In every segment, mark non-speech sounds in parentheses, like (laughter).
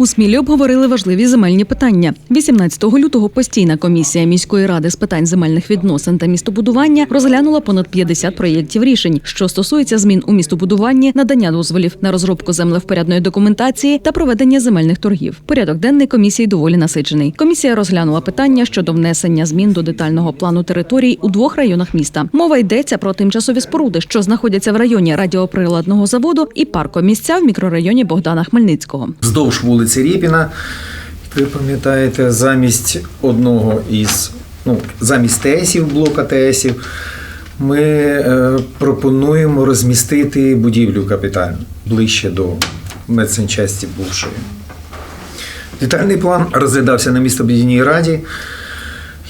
У Смілі обговорили важливі земельні питання. 18 лютого постійна комісія міської ради з питань земельних відносин та містобудування розглянула понад 50 проєктів рішень, що стосуються змін у містобудуванні, надання дозволів на розробку землевпорядної документації та проведення земельних торгів. Порядок денний комісії доволі насичений. Комісія розглянула питання щодо внесення змін до детального плану територій у двох районах міста. Мова йдеться про тимчасові споруди, що знаходяться в районі радіоприладного заводу і паркомісця в мікрорайоні Богдана Хмельницького. Вздовж вулиці Рєпіна, ви пам'ятаєте, замість одного із ну, замість ТСів, блока ТСів, ми е, пропонуємо розмістити будівлю капітальну ближче до медсанчасті бувшої. Детальний план розглядався на містобудівній раді.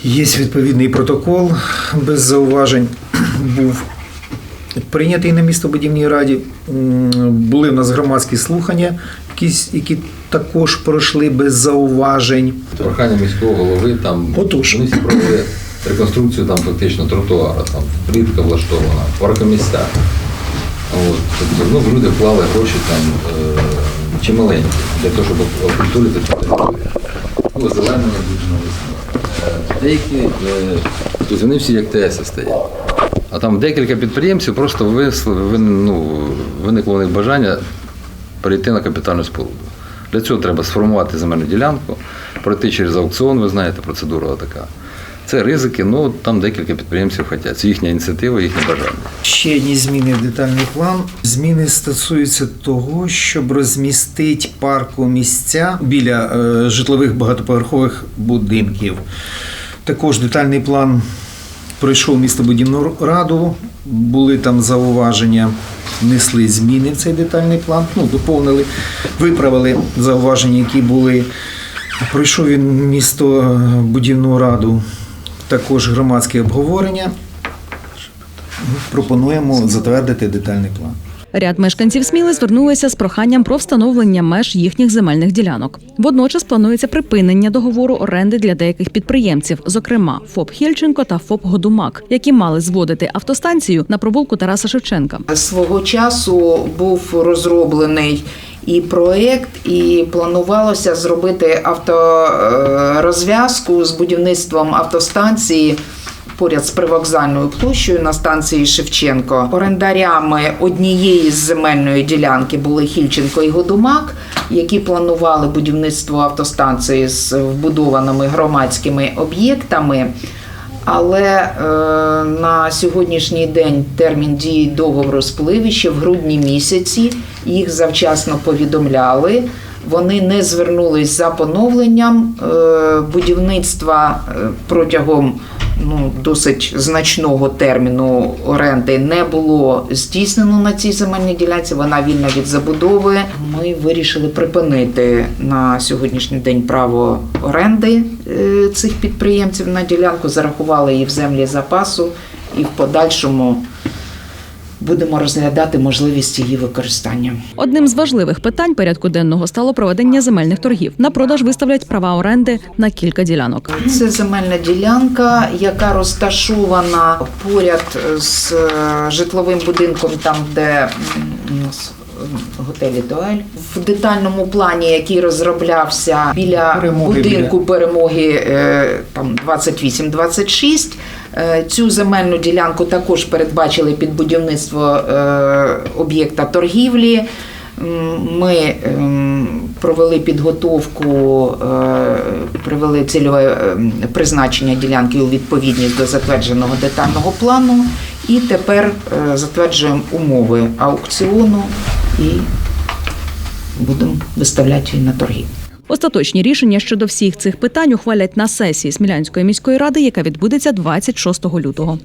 Є відповідний протокол без зауважень (clears throat) був прийнятий на містобудівній раді. Були в нас громадські слухання, якісь, які також пройшли без зауважень. Прохання міського голови там Отож. вони провели реконструкцію там фактично тротуара, там плітка влаштована, паркомісця. От, тобто, ну, люди вклали гроші там е, чималенькі для того, щоб окультурити цю територію. Ну, озеленення дуже навесні. Деякі, е, вони всі як ТС стоять. А там декілька підприємців просто висли, ну, виникло у них бажання перейти на капітальну споруду. Для цього треба сформувати земельну ділянку, пройти через аукціон, ви знаєте, процедура така. Це ризики, ну там декілька підприємців хочуть. Це їхня ініціатива, їхнє бажання. Ще одні зміни в детальний план. Зміни стосуються того, щоб розмістити парку місця біля е, житлових багатоповерхових будинків. Також детальний план пройшов містобудівну раду, були там зауваження, внесли зміни в цей детальний план, ну, доповнили, виправили зауваження, які були. Пройшов він містобудівну раду, також громадське обговорення. Пропонуємо затвердити детальний план. Ряд мешканців Сміли звернулися з проханням про встановлення меж їхніх земельних ділянок. Водночас планується припинення договору оренди для деяких підприємців, зокрема ФОП Хільченко та ФОП Годумак, які мали зводити автостанцію на пробулку Тараса Шевченка. Свого часу був розроблений і проект, і планувалося зробити авторозв'язку з будівництвом автостанції. Поряд з привокзальною площею на станції Шевченко орендарями однієї з земельної ділянки були Хільченко і Годумак, які планували будівництво автостанції з вбудованими громадськими об'єктами. Але е, на сьогоднішній день термін дії договору сплив ще в грудні місяці. Їх завчасно повідомляли. Вони не звернулись за поновленням е, будівництва е, протягом ну, досить значного терміну оренди не було здійснено на цій земельній ділянці. Вона вільна від забудови. Ми вирішили припинити на сьогоднішній день право оренди е, цих підприємців на ділянку, зарахували її в землі запасу і в подальшому будемо розглядати можливість її використання. Одним з важливих питань порядку денного стало проведення земельних торгів. На продаж виставлять права оренди на кілька ділянок. Це земельна ділянка, яка розташована поряд з е, житловим будинком, там де у нас готелі Дуель. В детальному плані, який розроблявся біля Перемоги, будинку перемоги е, там 28-26, е, Цю земельну ділянку також передбачили під будівництво е, об'єкта торгівлі. Ми ем, провели підготовку, е, привели цільове призначення ділянки у відповідність до затвердженого детального плану, і тепер е, затверджуємо умови аукціону і будемо виставляти її на торги. Остаточні рішення щодо всіх цих питань ухвалять на сесії Смілянської міської ради, яка відбудеться 26 лютого.